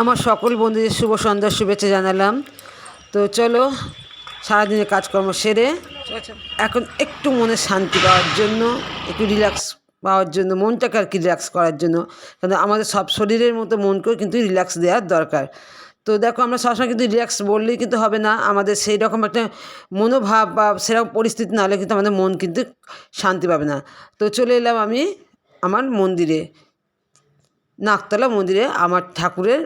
আমার সকল বন্ধুদের শুভ সন্ধ্যার শুভেচ্ছা জানালাম। তো চলো, সারাদিনের কাজকর্ম সেরে এখন একটু মনে শান্তি পাওয়ার জন্য, একটু রিল্যাক্স পাওয়ার জন্য, মনটাকে আর কি রিল্যাক্স করার জন্য। কারণ আমাদের সব শরীরের মতো মনকেও কিন্তু রিল্যাক্স দেওয়ার দরকার। তো দেখো, আমরা সবসময় কিন্তু রিল্যাক্স বললেই কিন্তু হবে না। আমাদের সেই রকম একটা মনোভাব বা সেরকম পরিস্থিতি না হলে কিন্তু আমাদের মন কিন্তু শান্তি পাবে না। তো চলে এলাম আমি আমার মন্দিরে। নাকতলা মন্দিরে, আমার ঠাকুরের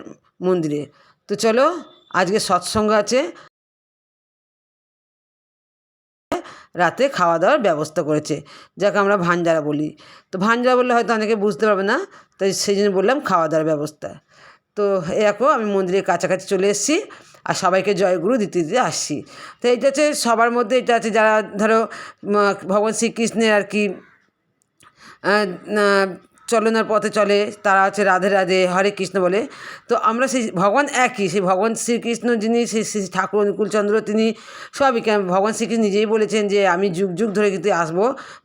মন্দিরে। তো চলো, আজকে সৎসঙ্গ আছে। রাতে খাওয়া দাওয়ার ব্যবস্থা করেছে। যাকে, আমরা ভাঞ্জারা বলি। তো ভাঞ্জারা বললে হয়তো অনেকে বুঝতে পারবে না, তাই সেই জন্য বললাম খাওয়া দাওয়ার ব্যবস্থা। তো এরকম আমি মন্দিরের কাছাকাছি চলে এসেছি, আর সবাইকে জয়গুরু দিতে দিতে আসছি। তো এটা হচ্ছে সবার মধ্যে, এটা আছে যারা ধরো ভগবান শ্রীকৃষ্ণের আর কি চলনার পথে চলে, তারা আছে রাধে রাধে, হরে কৃষ্ণ বলে। তো আমরা সেই ভগবান একই, সেই ভগবান শ্রীকৃষ্ণ যিনি, সেই শ্রী ঠাকুর অনুকূলচন্দ্র, তিনি সবই ভগবান শ্রীকৃষ্ণ নিজেই বলেছেন যে, আমি যুগ যুগ ধরে কিন্তু আসব,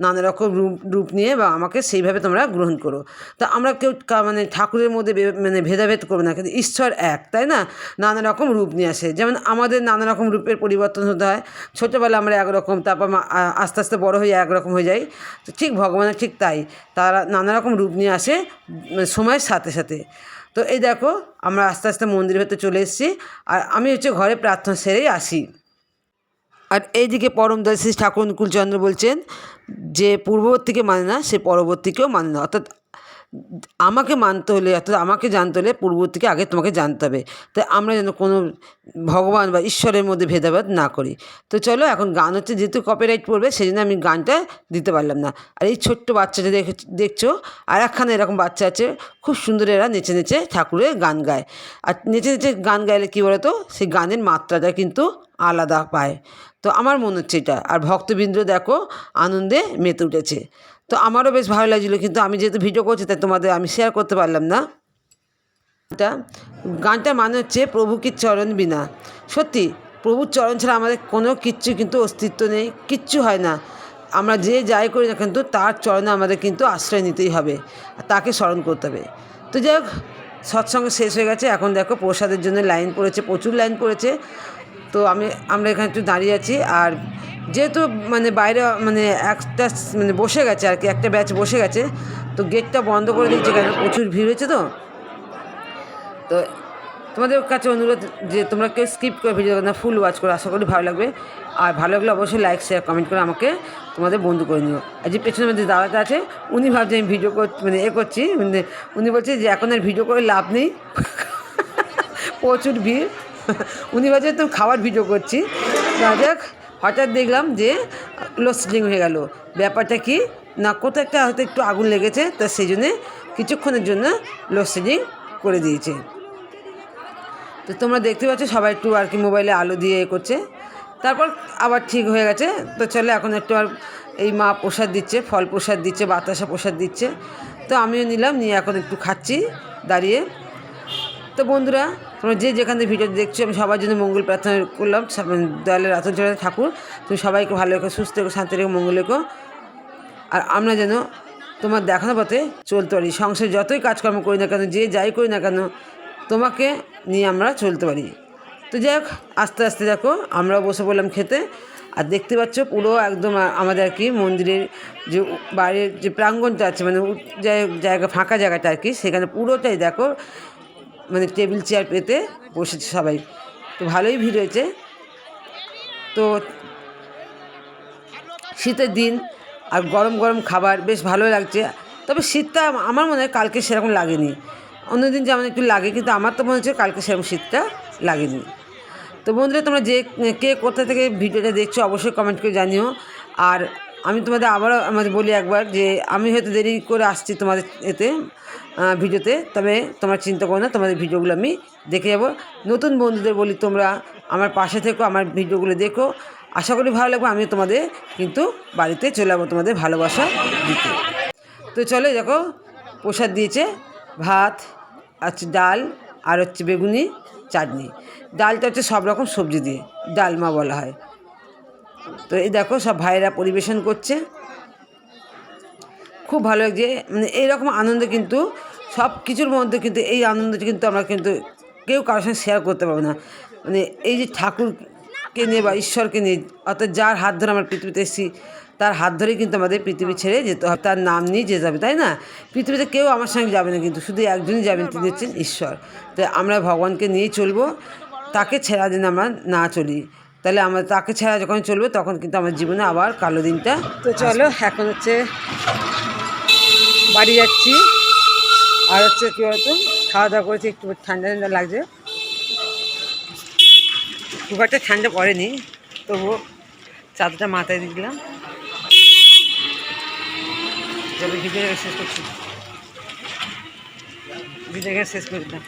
নানা রকম রূপ রূপ নিয়ে বা আমাকে সেইভাবে তোমরা গ্রহণ করো। তো আমরা কেউ মানে ঠাকুরের মধ্যে মানে ভেদাভেদ করব না, কিন্তু ঈশ্বর এক, তাই না? নানা রকম রূপ নিয়ে আসে। যেমন আমাদের নানা রকম রূপের পরিবর্তন হতে হয়। ছোটোবেলা আমরা একরকম, তারপর আস্তে আস্তে বড় হয়ে একরকম হয়ে যাই। তো ঠিক ভগবানের ঠিক তাই। তারা নানা রকম রূপ নিয়ে আসে সময়ের সাথে সাথে। তো এই দেখো, আমরা আস্তে আস্তে মন্দিরের ভেতরে চলে এসেছি। আর আমি হচ্ছে ঘরে প্রার্থনা সেরেই আসি। আর এইদিকে পরম দয়াল শ্রী ঠাকুর অনুকূলচন্দ্র বলছেন যে, পূর্ববর্তীকে মানে না, সে পরবর্তীকেও মানে না। অর্থাৎ আমাকে মানতে হলে অর্থাৎ আমাকে জানতে হলে পূর্ব পূর্ববর্তীকে আগে তোমাকে জানতে হবে। তাই আমরা যেন কোনো ভগবান বা ঈশ্বরের মধ্যে ভেদাভেদ না করি। তো চলো এখন গান হচ্ছে, যেহেতু কপিরাইট পড়বে সেই জন্য আমি গানটা দিতে পারলাম না। আর এই ছোট্ট বাচ্চাটা দেখে, দেখছ? আর একখানে এরকম বাচ্চা আছে, খুব সুন্দর এরা নেচে নেচে ঠাকুরের গান গায়। আর নেচে নেচে গান গাইলে কী বলতো? সেই গানের মাত্রাটা কিন্তু আলাদা পায়। তো আমার মনে হচ্ছে এটা। আর ভক্তবৃন্দ দেখো, আনন্দে মেতে উঠেছে। তো আমারও বেশ ভালো লাগছিল, কিন্তু আমি যেহেতু ভিডিও করছি, তাই তোমাদের আমি শেয়ার করতে পারলাম না। গানটা মানে হচ্ছে প্রভু কি চরণ বিনা। সত্যি প্রভুর চরণ ছাড়া আমাদের কোনো কিচ্ছু কিন্তু অস্তিত্ব নেই, কিচ্ছু হয় না। আমরা যে যাই করি না কিন্তু তার চরণে আমাদের কিন্তু আশ্রয় নিতেই হবে তাকে স্মরণ করতে হবে। তো যাই হোক, সৎসঙ্গ শেষ হয়ে গেছে, এখন দেখো প্রসাদের জন্য লাইন পড়েছে, প্রচুর লাইন পড়েছে। তো আমি, আমরা এখানে একটু দাঁড়িয়ে আছি, আর যেহেতু মানে বাইরে মানে একটা মানে বসে গেছে আর কি, একটা ব্যাচ বসে গেছে, তো গেটটা বন্ধ করে দিয়েছে কেন? প্রচুর ভিড় হয়েছে তো। তো তোমাদের কাছে অনুরোধ যে তোমরা কেউ স্কিপ করে ভিডিও না ফুল ওয়াচ করে, আশা করি ভালো লাগবে। আর ভালো লাগলে অবশ্যই লাইক শেয়ার কমেন্ট করে আমাকে, তোমাদের বন্ধু করে নিও। আর যে পেছনে মধ্যে দাদাটা আছে, উনি ভাবছে আমি ভিডিও কর মানে এ করছি মানে উনি বলছে যে এখন আর ভিডিও করে লাভ নেই। প্রচুর ভিড়। উনি ভাবছে তো খাবার ভিডিও করছি। যাক হঠাৎ দেখলাম যে লোডশেডিং হয়ে গেল। ব্যাপারটা কি? না, কোথাও একটা হয়তো একটু আগুন লেগেছে, তা সেই জন্যে কিছুক্ষণের জন্য লোডশেডিং করে দিয়েছে। তো তোমরা দেখতে পাচ্ছ, সবাই একটু আর কি মোবাইলে আলো দিয়ে এ করছে। তারপর আবার ঠিক হয়ে গেছে। তো চলে, এখন একটু আর এই মা প্রসাদ দিচ্ছে, ফল প্রসাদ দিচ্ছে, বাতাসা প্রসাদ দিচ্ছে। তো আমিও নিলাম, নিয়ে এখন একটু খাচ্ছি, দাঁড়িয়ে। তো বন্ধুরা তোমরা যে যেখান থেকে ভিডিও দেখছ, আমি সবার জন্য মঙ্গল প্রার্থনা করলাম। সব- দয়ালের আতর চড়া ঠাকুর, তুমি সবাইকে ভালো রেখো, সুস্থ রেখো, শান্তি রেখো, মঙ্গল রেখো। আর আমরা যেন তোমার দেখানো পথে চলতে পারি। সংসারে যতই কাজকর্ম করি না কেন, যে যাই করি না কেন, তোমাকে নিয়ে আমরা চলতে পারি। তো যাই হোক, আস্তে আস্তে দেখো, আমরাও বসে পড়লাম খেতে। আর দেখতে পাচ্ছ পুরো একদম আমাদের আর কি মন্দিরের যে বাইরের যে প্রাঙ্গণটা আছে মানে জায়গা ফাঁকা জায়গাটা আর কি, সেখানে পুরোটাই দেখো মানে টেবিল চেয়ার পেতে বসেছে সবাই। তো ভালোই ভিড় হয়েছে। তো শীতের দিন আর গরম গরম খাবার বেশ ভালো লাগছে। তবে শীতটা আমার মনে হয় কালকে সেরকম লাগেনি। অন্যদিন যেমন একটু লাগে, কিন্তু আমার তো মনে হচ্ছে কালকে সেরকম শীতটা লাগেনি। তো বন্ধুরা, তোমরা যে, কে কোথা থেকে ভিডিওটা দেখছ অবশ্যই কমেন্ট করে জানিও। আর আমি তোমাদের আবারও আমাদের বলি একবার যে আমি হয়তো দেরি করে আসছি তোমাদের এতে ভিডিওতে, তবে তোমরা চিন্তা করো না, তোমাদের ভিডিওগুলো আমি দেখে যাব। নতুন বন্ধুদের বলি তোমরা আমার পাশে থেকো, আমার ভিডিওগুলো দেখো। আশা করি ভালো লাগবে আমি তোমাদের কিন্তু বাড়িতে চলে যাব তোমাদের ভালোবাসা দিতে। তো চলে দেখো, প্রসাদ দিয়েছে, ভাত, আছে ডাল আর হচ্ছে বেগুনি, চাটনি। ডালটা হচ্ছে সব রকম সবজি দিয়ে ডালমা বলা হয়। তো এই দেখো সব ভাইয়েরা পরিবেশন করছে। খুব ভালো লাগছে। মানে এইরকম আনন্দ কিন্তু, সব কিছুর মধ্যে কিন্তু এই আনন্দটা কিন্তু আমরা কিন্তু কেউ কারোর সঙ্গে শেয়ার করতে পারব না। মানে এই যে ঠাকুরকে নিয়ে বা ঈশ্বরকে নিয়ে, অর্থাৎ যার হাত ধরে আমরা পৃথিবীতে এসেছি, তার হাত ধরেই কিন্তু আমাদের পৃথিবী ছেড়ে যেতে হবে, তার নাম নিয়ে যেতে হবে, তাই না? পৃথিবীতে কেউ আমার সঙ্গে যাবে না কিন্তু, শুধু একজনই যাবেন, তিনি হচ্ছেন ঈশ্বর। তাই আমরা ভগবানকে নিয়ে চলবো, তাকে ছেড়া দিন আমরা না চলি। তাহলে আমরা তাকে ছাড়া যখন চলবে তখন কিন্তু আমার জীবনে আবার কালো দিনটা তো চলো এখন হচ্ছে বাড়ি যাচ্ছি। আর হচ্ছে কী বলতো খাওয়া দাওয়া করেছি একটু ঠান্ডা ঠান্ডা লাগছে। খুব একটা ঠান্ডা পড়েনি তবুও চাদরটা মাথায় দিলাম ভিডিও শেষ করছি। ভিডিও শেষ করে দিলাম।